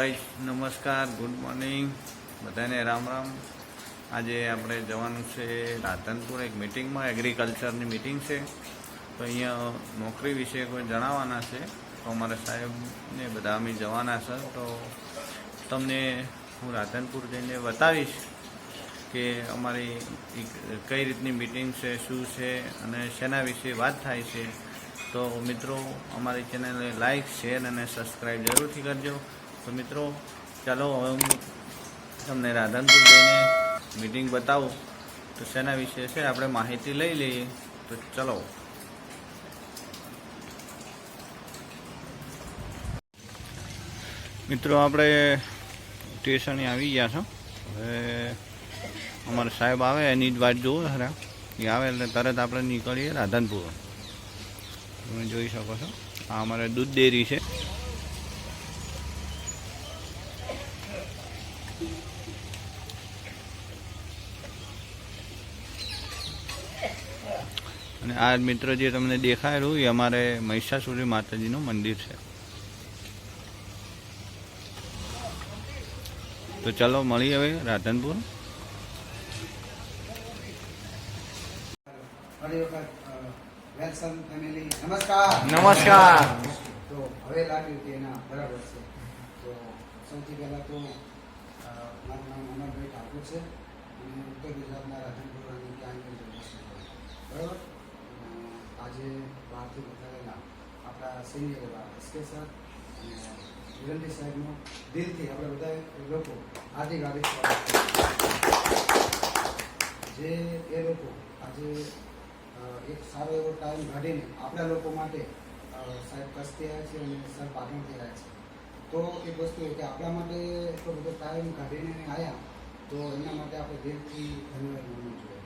Guys નમસ્કાર good morning બધાને રામ રામ. આજે આપણે જવાનું છે રાધનપુર. એક મિટિંગમાં એગ્રીકલ્ચરની મિટિંગ છે. તો અહીંયા નોકરી વિશે કોઈ જણાવવાના છે? તો અમારા સાહેબને બધા અમે જવાના છે તો તમને હું રાધનપુર જઈને બતાવીશ કે અમારી કઈ રીતની મિટિંગ છે, શું છે અને શેના વિશે વાત થાય છે. તો મિત્રો, અમારી ચેનલને લાઈક શેર અને સબસ્ક્રાઈબ જરૂરથી કરજો. તો મિત્રો, ચાલો હવે હું તમને રાધનપુર જઈને મિટિંગ બતાવું. તો શેના વિશે છે, આપણે માહિતી લઈ લઈએ. તો ચલો. મિત્રો, આપણે સ્ટેશને આવી ગયા છો. હવે અમારા સાહેબ આવે, એની જ વાત જુઓ ખરા એ આવે એટલે તરત આપણે નીકળીએ રાધનપુર. તમે જોઈ શકો છો. આ અમારે દૂધ ડેરી છે અને આ મિત્ર જે તમને દેખાયેલું એ અમારે મહિષાસુરી માતાજીનું મંદિર છે. તો ચાલો મળીએ હવે રાધનપુર. નમસ્કાર. નમસ્કાર. તો હવે લાગ્યું કે ના બરાબર છે. તો સૌથી પહેલાં તો મારું નામ અમરભાઈ ઠાકોર છે. અને ઉત્તર ગુજરાતના રાધનપુર અને ક્યાંક બરાબર? આજે બહારથી બતાવેલા આપણા સિનિયર એવા એસકે સર અને વિરંડી સાહેબનો દિલથી આપણે બધા લોકો હાર્દિક હાર્દિક સ્વાગત જે એ લોકો આજે એક સારો એવો ટાઈમ કાઢીને આપણા લોકો માટે સાહેબ કચ્છથી આવ્યા છે અને સર પાટણથી આવ્યા છે. તો એક વસ્તુ એ કે આપણા માટે એટલો બધો ટાઈમ કાઢીને આવ્યા તો એના માટે આપણે દિલથી ધન્યવાદ માનવું જોઈએ.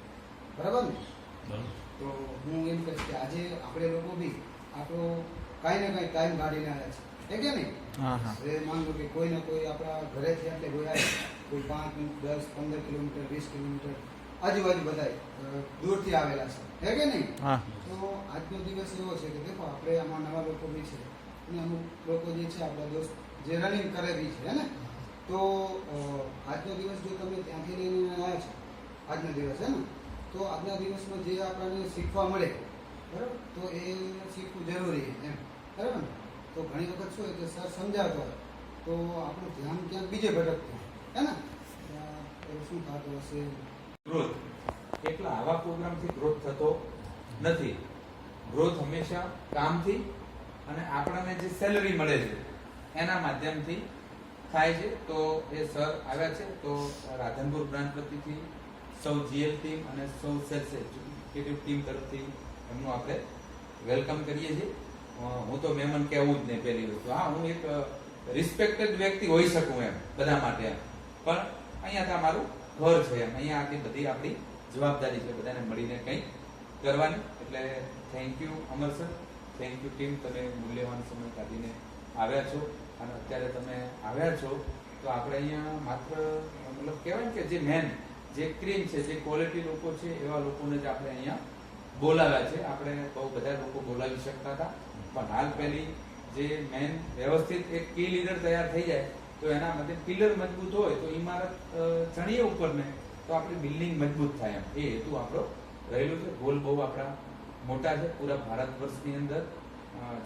બરાબર ને? તો હું એમ કહીશ કે આપણે લોકો બી આપણો કાંઈ ને કાંઈ ટાઈમ કાઢીને આવ્યા છે. હે કે નહીં? એ માન લો કે કોઈ ને કોઈ આપણા ઘરેથી એટલે ગયા. કોઈ પાંચ દસ પંદર કિલોમીટર વીસ કિલોમીટર આજુબાજુ બધા દૂરથી આવેલા છે. હે કે નહીં? તો આજનો દિવસ એવો છે કે દેખો આપણે આમાં નવા લોકો બી છે અને અમુક લોકો જે છે આપણા દોસ્ત જે રનિંગ કરે બી છે હે ને? તો આજનો દિવસ જો તમે ત્યાંથી લઈને આવ્યા છો આજનો દિવસ હે ને? તો આજના દિવસમાં જે આપણને શીખવા મળે બરાબર? તો એ શીખવું જરૂરી છે, એમ. બરાબર ને? તો ઘણી વખત શું હોય કે સર સમજાવતો હોય. તો આપણું ધ્યાન ક્યાંક બીજે ભટકતું હે ને? શું થતું હશે? ગ્રોથ. એટલા આવા પ્રોગ્રામથી ગ્રોથ થતો નથી. ગ્રોથ હંમેશા કામથી અને આપણને જે સેલરી મળે છે, એના માધ્યમથી થાય છે. તો એ સર આવ્યા છે. તો રાધનપુર બ્રાન્ચ વતીથી સૌ જીએલ ટીમ અને સૌ સેલ્સ ટીમ તરફથી એમનું આપણે વેલકમ કરીએ છીએ. હું તો મહેમાન કહેવું જ નહીં પહેલી વસ્તુ. હા, હું એક રિસ્પેક્ટેડ વ્યક્તિ હોઈ શકું એમ, બધા માટે એમ. પણ અહીંયા તો મારું ઘર છે એમ. અહીંયા આટલી બધી આપણી જવાબદારી છે, બધાને મળીને કંઈક કરવાની. એટલે thank you Amar sir thank you team તમે મૂલ્યવાન સમય કાઢીને આવ્યા છો. અને અત્યારે તમે આવ્યા છો, તો આપણે અહીંયા માત્ર, મતલબ કહેવાય કે જે મેન જે ક્રીમ છે, જે ક્વોલિટી લોકો છે, એવા લોકોને જ આપણે અહીંયા બોલાવ્યા છે. આપણે બહુ બધા લોકો બોલાવી શકતા હતા. પણ હાલ પહેલી જે મેન વ્યવસ્થિત એક કી લીડર તૈયાર થઈ જાય, તો એના માટે પિલર મજબૂત હોય, તો ઇમારત ચણીએ ઉપર ને તો આપણી બિલ્ડિંગ મજબૂત થાય એમ. એ હેતુ આપણો રહેલું છે. ગોલ બહુ આપણા મોટા છે. પૂરા ભારત વર્ષની અંદર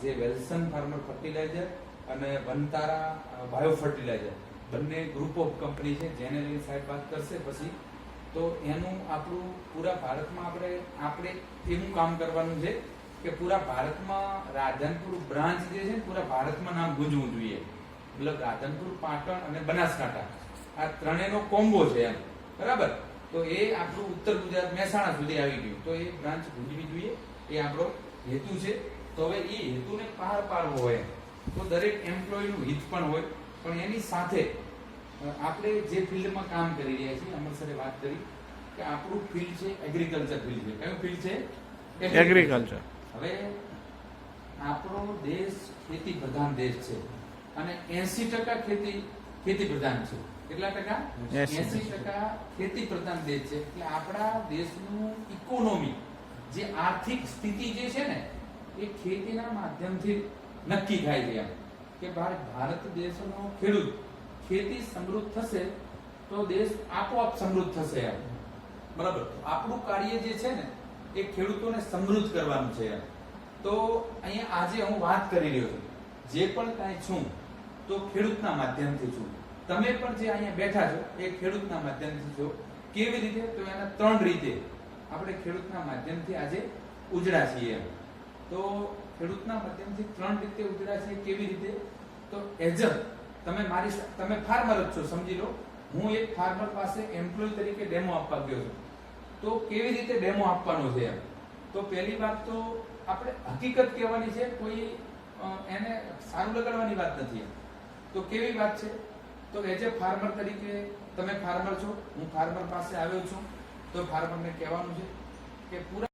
જે વેલ્સન ફાર્મર ફર્ટિલાઇઝર અને વનતારા બાયો ફર્ટિલાઇઝર બંને ગ્રુપ ઓફ કંપની છે. જેને લઈને સાહેબ વાત કરશે, પછી તો એનું આપણું પૂરા ભારતમાં આપણે આપણે એવું કામ કરવાનું છે કે પૂરા ભારતમાં રાધનપુર બ્રાન્ચ જે છે પૂરા ભારતમાં નામ ગુંજવું જોઈએ. મતલબ રાધનપુર, પાટણ અને બનાસકાંઠા. આ ત્રણેયનો કોમ્બો છે એમ. બરાબર? તો એ આપણું ઉત્તર ગુજરાત મહેસાણા સુધી આવી ગયું. તો એ બ્રાન્ચ ગુંજવી જોઈએ. એ આપણો હેતુ છે. તો હવે એ હેતુને પાર પાડવો હોય. તો દરેક એમ્પ્લોયનું હિત પણ હોય. પણ એની સાથે આપણે જે ફિલ્ડમાં કામ કરી રહ્યા છીએ અમર સરે વાત કરી કે આપણું ફિલ્ડ છે એગ્રીકલ્ચર ફિલ્ડ છે. કયું ફિલ્ડ છે? એગ્રીકલ્ચર હવે આપણો દેશ ખેતી પ્રધાન દેશ છે અને એસી ટકા ખેતી ખેતી પ્રધાન છે. કેટલા ટકા? 80%. એસી ટકા ખેતી પ્રધાન દેશ છે. એટલે આપણા દેશનું ઇકોનોમી જે આર્થિક સ્થિતિ જે છે ને એ ખેતીના માધ્યમથી નક્કી થાય છે કે ભાર- ભારત દેશનો ખેડૂત ખેતી સમૃદ્ધ થશે, તો દેશ આપોઆપ સમૃદ્ધ થશે એમ. બરાબર? આપણું કાર્ય જે છે ને, એ ખેડૂતોને સમૃદ્ધ કરવાનું છે એમ. તો અહીંયા આજે હું વાત કરી રહ્યો છું. જે પણ કાંઈ છું, તો ખેડૂતના માધ્યમથી છું. તમે પણ જે અહીંયા બેઠા છો, એ ખેડૂતના માધ્યમથી છો. કેવી રીતે? તો એના ત્રણ રીતે આપણે ખેડૂતના માધ્યમથી આજે ઉજળા છીએ એમ. તો ખેડૂતના માધ્યમથી ત્રણ રીતે ઉજળા છીએ, કેવી રીતે? તો એજ તમે મારી તમે ફાર્મર જ છો, સમજી લો. હું એક ફાર્મર પાસે એમ્પ્લોય તરીકે ડેમો આપવા ગયો છું. તો કેવી રીતે ડેમો આપવાનો છે એમ? તો પહેલી વાત તો આપણે હકીકત કહેવાની છે, કોઈ એને સારું લગાડવાની વાત નથી એમ. તો કેવી વાત છે? તો એઝ એ ફાર્મર તરીકે તમે ફાર્મર છો, હું ફાર્મર પાસે આવ્યો છું. તો ફાર્મરને કહેવાનું છે કે પૂરા